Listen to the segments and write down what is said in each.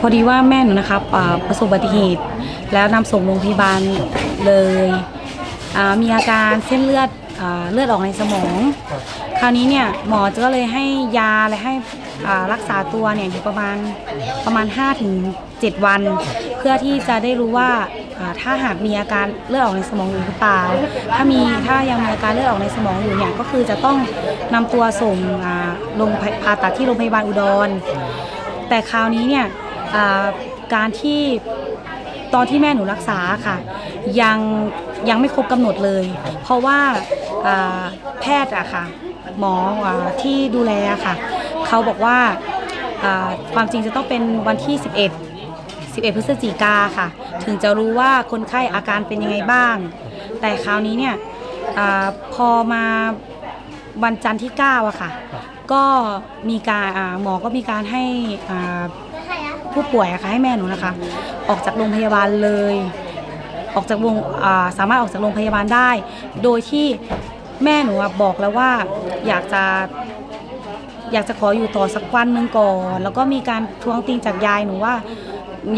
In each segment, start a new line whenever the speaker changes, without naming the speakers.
พอดีว่าแม่หนูนะครับประสบอุบัติเหตุ แล้วนำส่งโรงพยาบาลเลย มีอาการเส้นเลือด อาเลือดออกในสมองคราวนี้เนี่ยหมอก็เลยให้ยาและให้อ่ารักษาตัวเนี่ยอยู่ประมาณประมาณ 5-7 วัน เพื่อที่จะได้รู้ว่าอ่าถ้าหากมีอาการเลือดออกในสมองอยู่หรือเปล่า ถ้ามีถ้ายังมีอาการเลือดออกในสมองอยู่เนี่ยก็คือจะต้องนำตัวส่งอ่าโรงพยผ่าตัดที่โรงพยาบาลอุดร แต่คราวนี้เนี่ยอ่าการที่ ตอนที่แม่หนูรักษาค่ะ ยังยังไม่ครบกำหนดเลย เพราะว่าแพทย์อะค่ะ หมอที่ดูแลค่ะ เขาบอกว่าความจริงจะต้องเป็นวันที่ 11 11 พฤศจิกาค่ะ ถึงจะรู้ว่าคนไข้อาการเป็นยังไงบ้าง แต่คราวนี้เนี่ยอพอมาวันจันทร์ที่9อะค่ะ ก็มีการหมอก็มีการให้ผู้ป่วยอะค่ะให้แม่หนูนะคะ ออกจากโรงพยาบาลเลย ออกจากวงาสามารถออกจากโรงพยาบาลได้ โดยที่แม่หนูบอกแล้วว่าอยากจะอยากจะขออยู่ต่อสักวันหนึ่งก่อน แล้วก็มีการทวงติงจากยายหนูว่า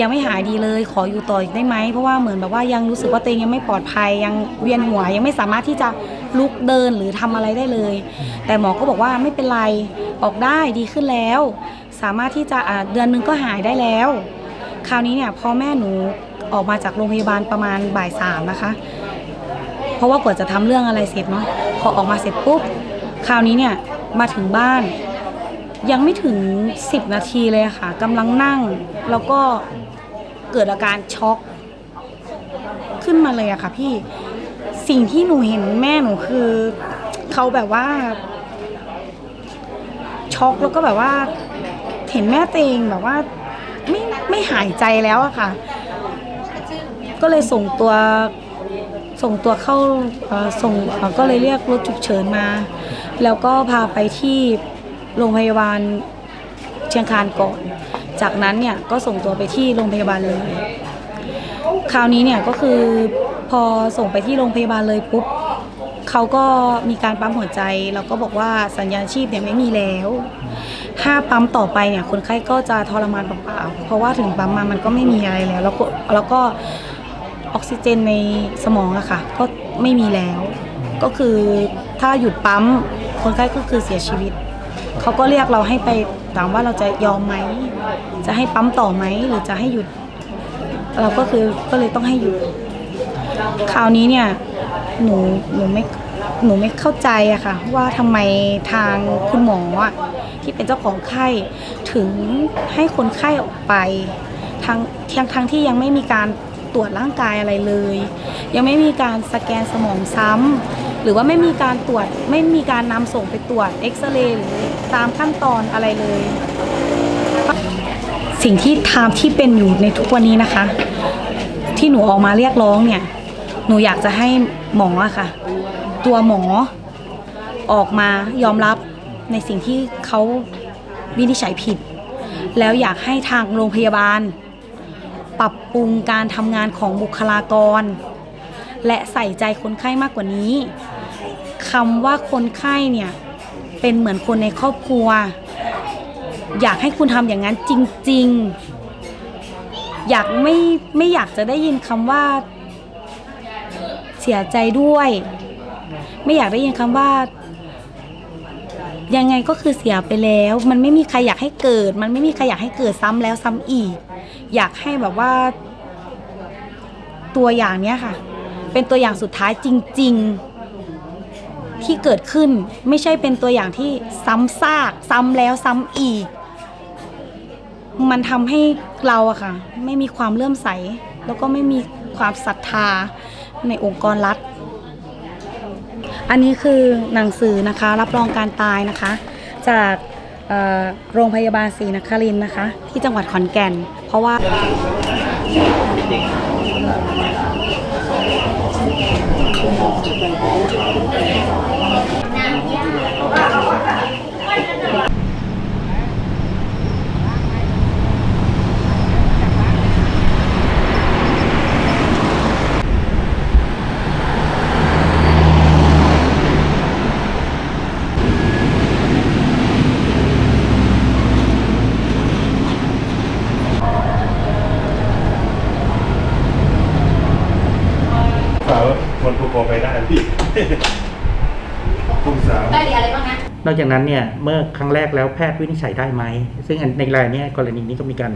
ยังไม่หายดีเลย ขออยู่ต่ออีกได้ไหม เพราะว่าเหมือนแบบว่ายังรู้สึกว่าตัวเองยังไม่ปลอดภัยยังเวียนหัวยังไม่สามารถที่จะลุกเดินหรือทำอะไรได้เลย แต่หมอก็บอกว่าไม่เป็นไรออกได้ดีขึ้นแล้ว สามารถที่จะเดือนหนึงก็หายได้แล้ว คราวนี้เนี่ยพอแม่หนูออกมาจากโรงพยาบาลประมาณบ่ายสามนะคะ เพราะว่ากว่าจะทำเรื่องอะไรเสร็จเนาะพอออกมาเสร็จปุ๊บคราวนี้เนี่ยมาถึงบ้าน ยังไม่ถึง 10 นาทีเลยค่ะกำลังนั่ง แล้วก็เกิดอาการช็อก ขึ้นมาเลยอะค่ะพี่สิ่งที่หนูเห็นแม่หนูคือเขาแบบว่าช็อกแล้วก็แบบว่า เห็นแม่ตัวเองแบบว่า ไม่หายใจแล้วอะค่ะ ก็เลยส่งตัวส่งตัวเข้าส่งก็เลยเรียกรถฉุกเฉินมา แล้วก็พาไปที่โรงพยาบาลเชียงคานก่อน จากนั้นเนี่ยก็ส่งตัวไปที่โรงพยาบาลเลย คราวนี้เนี่ยก็คือพอส่งไปที่โรงพยาบาลเลยปุ๊บเขาก็มีการปั๊มหัวใจ แล้วก็บอกว่าสัญญาณชีพเนี่ยไม่มีแล้ว ถ้าปั๊มต่อไปเนี่ยคนไข้ก็จะทรมานเปล่าๆเพราะว่าถึงปั๊มมามันก็ไม่มีอะไรแล้ว แล้วก็แล้วก็ออกซิเจนในสมองอะค่ะ ก็ไม่มีแล้ว ก็คือถ้าหยุดปั๊มคนไข้ก็คือเสียชีวิต เขาก็เรียกเราให้ไปถามว่าเราจะยอมไหม จะให้ปั๊มต่อไหมหรือจะให้หยุด เราก็คือก็เลยต้องให้หยุด คราวนี้เนี่ยหนูหนูไม่หนูไม่เข้าใจอะค่ะ ว่าทำไมทางคุณหมออะ ที่เป็นเจ้าของไข้ถึงให้คนไข้ออกไปทั้งทั้งทั้งที่ยังไม่มีการตรวจร่างกายอะไรเลย ยังไม่มีการสแกนสมองซ้ำหรือว่าไม่มีการตรวจไม่มีการนำส่งไปตรวจเอ็กซเรย์หรือตามขั้นตอนอะไรเลย สิ่งที่ทำที่เป็นอยู่ในทุกวันนี้นะคะ ที่หนูออกมาเรียกร้องเนี่ย หนูอยากจะให้หมออะค่ะ ตัวหมอออกมายอมรับ ในสิ่งที่เขาวินิจฉัยผิด แล้วอยากให้ทางโรงพยาบาล ปรับปรุงการทำงานของบุคลากร และใส่ใจคนไข้มากกว่านี้คำว่าคนไข้เนี่ยเป็นเหมือนคนในครอบครัว อยากให้คุณทำอย่างนั้นจริง ๆ อยากไม่ไม่อยากจะได้ยินคำว่าเสียใจด้วย ไม่อยากได้ยินคำว่า ยังไงก็คือเสียไปแล้ว มันไม่มีใครอยากให้เกิด มันไม่มีใครอยากให้เกิดซ้ำแล้วซ้ำอีก อยากให้แบบว่า ตัวอย่างเนี้ยค่ะ เป็นตัวอย่างสุดท้ายจริง ๆ ที่เกิดขึ้นไม่ใช่เป็นตัวอย่างที่ซ้ำซาก ซ้ำแล้วซ้ำอีก มันทำให้เราอะค่ะ ไม่มีความเลื่อมใส แล้วก็ไม่มีความศรัทธาในองค์กรรัฐ อันนี้คือหนังสือนะคะรับรองการตายนะคะ จากโรงพยาบาลศรีนครินทร์นะคะ ที่จังหวัดขอนแก่น เพราะว่า
ว่า คนโกโกไปได้พี่คุณสาว
ได้ดีอะไรบ้างนะ
นอกจากนั้นเนี่ยเมื่อครั้งแรกแล้วแพทย์วินิจฉัยได้ไหม ซึ่งอันในรายเนี้กรณีนี้ก็มีการ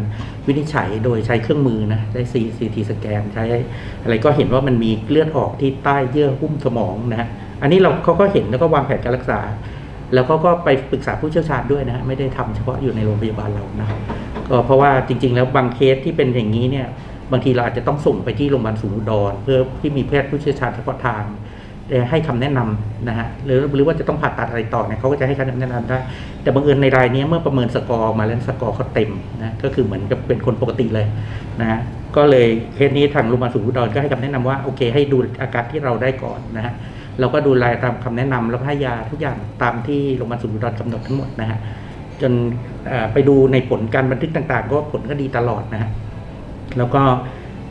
วินิจฉัยโดยใช้เครื่องมือนะใช้ซีซีทีสแกนใช้อะไรก็เห็นว่ามันมีเลือดออกที่ใต้เยื่อหุ้มสมองนะฮะอันนี้เราเขาก็เห็นแล้วก็วางแผนการรักษา แล้วเขาก็ไปปรึกษาผู้เชี่ยวชาญด้วยนะฮะไม่ได้ทำเฉพาะอยู่ในโรงพยาบาลเรานะครับก็เพราะว่าจริง ๆ แล้วบางเคสที่เป็นอย่างนี้เนี่ย บางทีเราอาจจะต้องส่งไปที่โรงพยาบาลศูนย์อุดรเพื่อที่มีแพทย์ผู้เชี่ยวชาญเฉพาะทางให้คำแนะนำนะฮะหรือหรือว่าจะต้องผ่าตัดอะไรต่อเนี่ยเขาก็จะให้คำแนะนำได้ แต่บังเอิญในรายนี้เมื่อประเมินสกอร์มาแล้วสกอร์เขาเต็มนะก็คือเหมือนกับเป็นคนปกติเลยนะก็เลยเคสนี้ทางโรงพยาบาลศูนย์อุดรก็ให้คำแนะนำว่าโอเค ให้ดูอาการที่เราได้ก่อนนะฮะเราก็ดูแลตามคำแนะนำแล้วให้ยาทุกอย่างตามที่โรงพยาบาลศูนย์อุดรกำหนดทั้งหมดนะฮะจนไปดูในผลการบันทึกต่างๆ ก็ผลก็ดีตลอดนะฮะ แล้วก็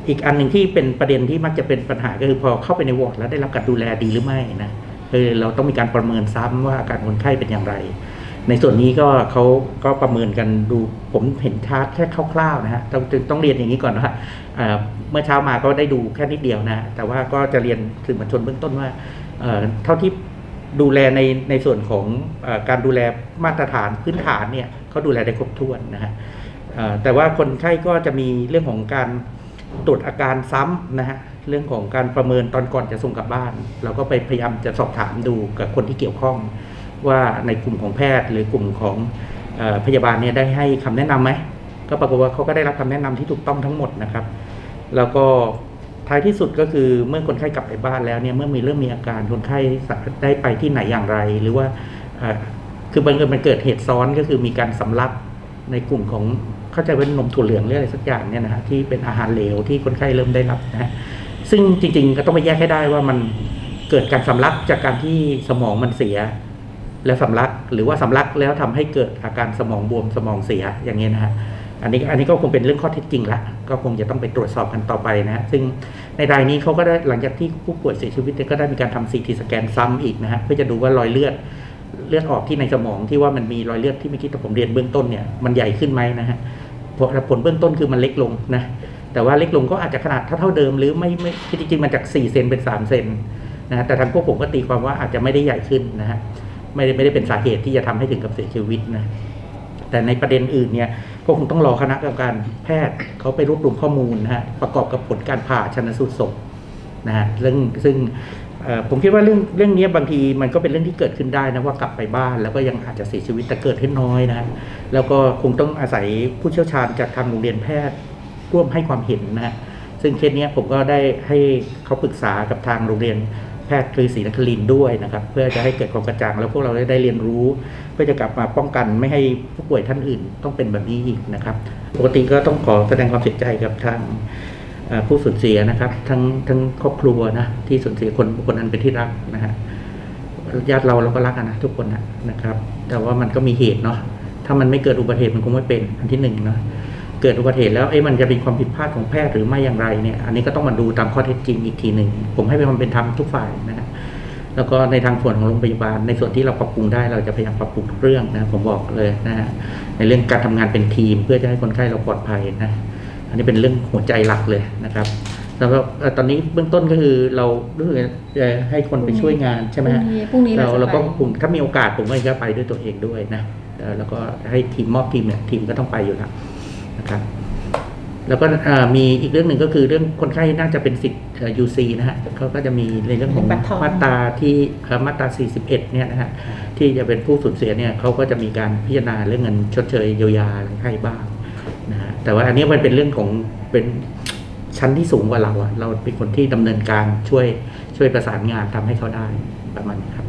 อีกอันหนึ่งที่เป็นประเด็นที่มักจะเป็นปัญหาก็คือพอเข้าไปในวอร์ดแล้วได้รับการดูแลดีหรือไม่นะคือเราต้องมีการประเมินซ้ำว่าอาการคนไข้เป็นอย่างไร ในส่วนนี้ก็เขาก็ประเมินกันดูผมเห็นชาร์ตแค่คร่าวๆนะฮะต้องต้องเรียนอย่างนี้ก่อนว่าเมื่อเช้ามาก็ได้ดูแค่นิดเดียวนะ แต่ว่าก็จะเรียนสื่อมวลชนเบื้องต้นว่าเท่าที่ดูแลในในส่วนของอการดูแลมาตรฐานพื้นฐานเนี่ยเขาดูแลได้ครบถ้วนนะฮะ แต่ว่าคนไข้ก็จะมีเรื่องของการตรวจอาการซ้ำนะฮะเรื่องของการประเมินตอนก่อนจะส่งกลับบ้าน เราก็ไปพยายามจะสอบถามดูกับคนที่เกี่ยวข้อง ว่าในกลุ่มของแพทย์หรือกลุ่มของอพยาบาลเนี่ยได้ให้คำแนะนำไหมก็ปรากฏว่าเขาก็ได้รับคำแนะนำที่ถูกต้องทั้งหมดนะครับ แล้วก็ท้ายที่สุดก็คือเมื่อคนไข้กลับไปบ้านแล้วเนี่ยเมื่อมีเริ่มมีอาการคนไข้ได้ไปที่ไหนอย่างไร หรือว่าคือบังเอิญมันเกิดเหตุซ้อนก็คือมีการสำลักในกลุ่มของ เข้าใจว่านนมถั่วเหลืองหรืออะไรสักอย่างเนี่ยนะฮะที่เป็นอาหารเหลวที่คนไข้เริ่มได้รับนะฮะซึ่งจริง ๆ ก็ต้องไปแยกให้ได้ว่ามันเกิดการสำลักจากการที่สมองมันเสีย แล้วสำลักหรือว่าสำลักแล้วทำให้เกิดอาการสมองบวมสมองเสียอย่างเงี้ยนะฮะอันนี้อันนี้ก็คงเป็นเรื่องข้อเท็จจริงละก็คงจะต้องไปตรวจสอบกันต่อไปนะฮะซึ่งในรายนี้เขาก็ได้หลังจากที่ผู้ป่วยเสียชีวิตก็ได้มีการทำซีทีสแกนซ้ำอีกนะฮะเพื่อจะดูว่ารอยเลือดเลือดออกที่ในสมองที่ว่ามันมีรอยเลือดที่เมื่อกี้ที่ผมเรียนเบื้องต้นเนี่ยมันใหญ่ขึ้นไหมนะฮะ ผลเบื้องต้นคือมันเล็กลงนะแต่ว่าเล็กลงก็อาจจะขนาดเท่าๆเดิมหรือไม่ไม่คือจริงมันจาก4เซนเป็น3เซนนะฮะแต่ทางพวกผมก็ตีความว่าอาจจะไม่ได้ใหญ่ขึ้นนะฮะไม่ได้ไม่ได้เป็นสาเหตุที่จะทำให้ถึงกับเสียชีวิตนะแต่ในประเด็นอื่นเนี่ยก็คงต้องรอคณะกรรมการแพทย์เขาไปรวบรวมข้อมูลนะฮะประกอบกับผลการผ่าชันสูตรศพนะฮะเรื่งซึ่ง ผมคิดว่าเรื่องเรื่องนี้บางทีมันก็เป็นเรื่องที่เกิดขึ้นได้นะว่ากลับไปบ้านแล้วก็ยังอาจจะเสียชีวิตแต่เกิดขึ้นน้อยนะฮะแล้วก็คงต้องอาศัยผู้เชี่ยวชาญจากทางโรงเรียนแพทย์ร่วมให้ความเห็นนะฮะซึ่งเคสนี้ผมก็ได้ให้เขาปรึกษากับทางโรงเรียนแพทย์คือศรีนครินด์ด้วยนะครับ เพื่อจะให้เกิดความกระจ่างแล้วพวกเราได้เรียนรู้ เพื่อจะกลับมาป้องกันไม่ให้ผู้ป่วยท่านอื่นต้องเป็นแบบนี้อีกนะครับ ปกติก็ต้องขอแสดงความเสียใจกับทาง ผู้สูญเสียนะครับ ทั้งทั้งครอบครัวนะที่สูญเสียคนคนนั้นเป็นที่รักนะฮะญาติเราเราก็รักกันนะทุกคนนะนะครับ แต่ว่ามันก็มีเหตุเนาะถ้ามันไม่เกิดอุบัติเหตุมันคงไม่เป็นอันที่หนึ่งเนาะเกิดอุบัติเหตุแล้วเอ๊ะมันจะเป็นความผิดพลาดของแพทย์หรือไม่อย่างไรเนี่ย อันนี้ก็ต้องมาดูตามข้อเท็จจริงอีกทีหนึ่งผมให้เป็นความเป็นธรรมทุกฝ่ายนะฮะแล้วก็ในทางส่วนของโรงพยาบาลในส่วนที่เราปรับปรุงได้เราจะพยายามปรับปรุงทุกเรื่องนะผมบอกเลยนะฮะในเรื่องการทำงานเป็นทีม เพื่อจะให้คนไข้เราปลอดภัยนะ อันนี้เป็นเรื่องหัวใจหลักเลยนะครับแล้วก็เอ่อตอนนี้เบื้องต้นก็คือเรารู้สึกจะให้คนไปช่วยงานใช่ไหมฮะ
พรุ่งนี้
เรา
จะ
เราก็
ไป
ผมถ้ามีโอกาสผมก็จะไปด้วยตัวเองด้วยนะเอ่อแล้วก็ให้ทีมมอบทีมเนี่ยทีมก็ต้องไปอยู่แล้วนะครับแล้วก็เอ่อมีอีกเรื่องหนึ่งก็คือเรื่องคนไข้น่าจะเป็นสิทธิ์ยูซีนะฮะเขาก็จะมีในเรื่องของ
บัตรทอง
มาตราที่เอ่อมาตรา 41 เนี่ยนะฮะที่จะเป็นผู้สูญเสียเนี่ยเขาก็จะมีการพิจารณาเรื่องเงินชดเชยเยียวยาอะไรให้บ้าง นะฮะแต่ว่าอันนี้มันเป็นเรื่องของเป็นชั้นที่สูงกว่าเราอะเราเป็นคนที่ดำเนินการช่วยช่วยประสานงานทำให้เขาได้ประมาณนี้ครับ